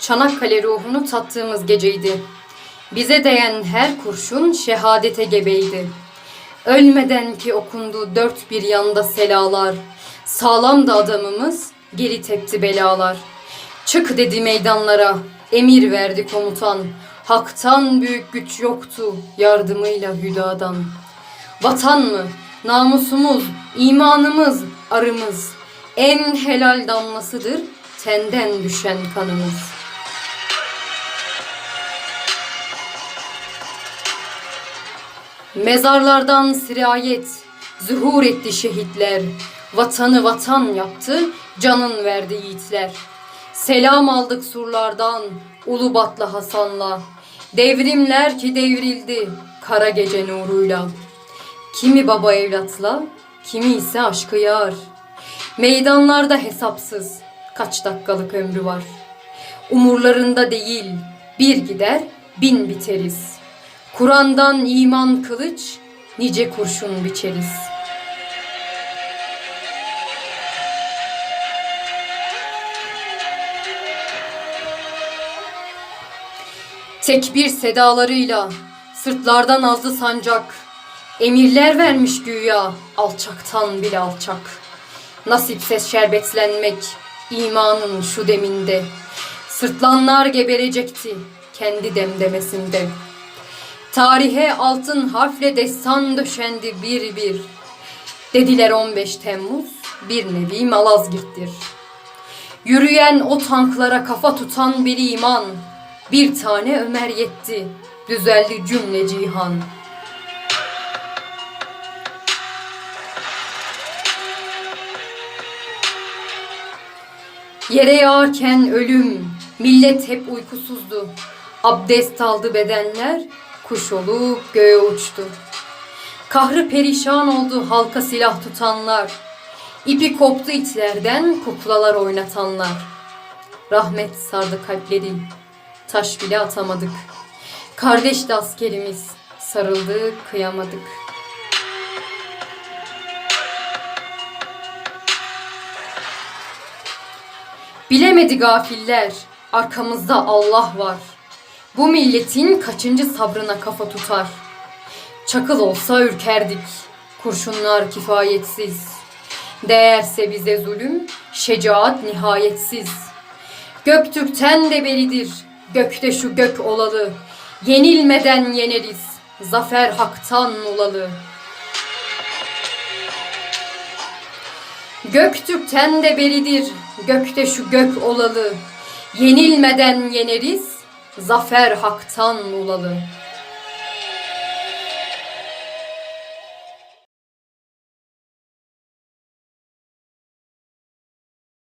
Çanakkale ruhunu tattığımız geceydi. Bize değen her kurşun şehadete gebeydi. Ölmeden ki okundu dört bir yanda selalar. Sağlam da adamımız geri tepti belalar. Çık dedi meydanlara, emir verdi komutan. Hak'tan büyük güç yoktu yardımıyla hüdadan. Vatan mı? Namusumuz, imanımız, arımız. En helal damlasıdır tenden düşen kanımız. Mezarlardan sirayet, zuhur etti şehitler. Vatanı vatan yaptı, canın verdi yiğitler. Selam aldık surlardan, Ulubatlı Hasan'la. Devrimler ki devrildi, kara gece nuruyla. Kimi baba evlatla, kimi ise aşkı yar. Meydanlarda hesapsız, kaç dakikalık ömrü var. Umurlarında değil, bir gider, bin biteriz. Kur'an'dan iman kılıç, nice kurşun biçeriz. Tekbir sedalarıyla sırtlardan azdı sancak. Emirler vermiş güya alçaktan bile alçak. Nasipsiz şerbetlenmek imanın şu deminde. Sırtlanlar geberecekti kendi demdemesinde. Tarihe altın harfle destan döşendi bir bir. Dediler 15 Temmuz bir nevi Malazgirt'tir. Yürüyen o tanklara kafa tutan bir iman. Bir tane Ömer yetti, düzeldi cümle cihan. Yere yağarken ölüm, millet hep uykusuzdu. Abdest aldı bedenler, kuş olup göğe uçtu. Kahrı perişan oldu halka silah tutanlar. İpi koptu itlerden kuklalar oynatanlar. Rahmet sardı kalpleri, taş bile atamadık. Kardeşti askerimiz, sarıldık kıyamadık. Bilemedi gafiller, arkamızda Allah var. Bu milletin kaçıncı sabrına kafa tutar. Çakıl olsa ürkerdik, kurşunlar kifayetsiz. Değerse bize zulüm, şecaat nihayetsiz. Göktürk'ten de beridir, gökte şu gök olalı. Yenilmeden yeneriz, zafer haktan olalı. Göktürk'ten de beridir, gökte şu gök olalı. Yenilmeden yeneriz, zafer haktan olalı.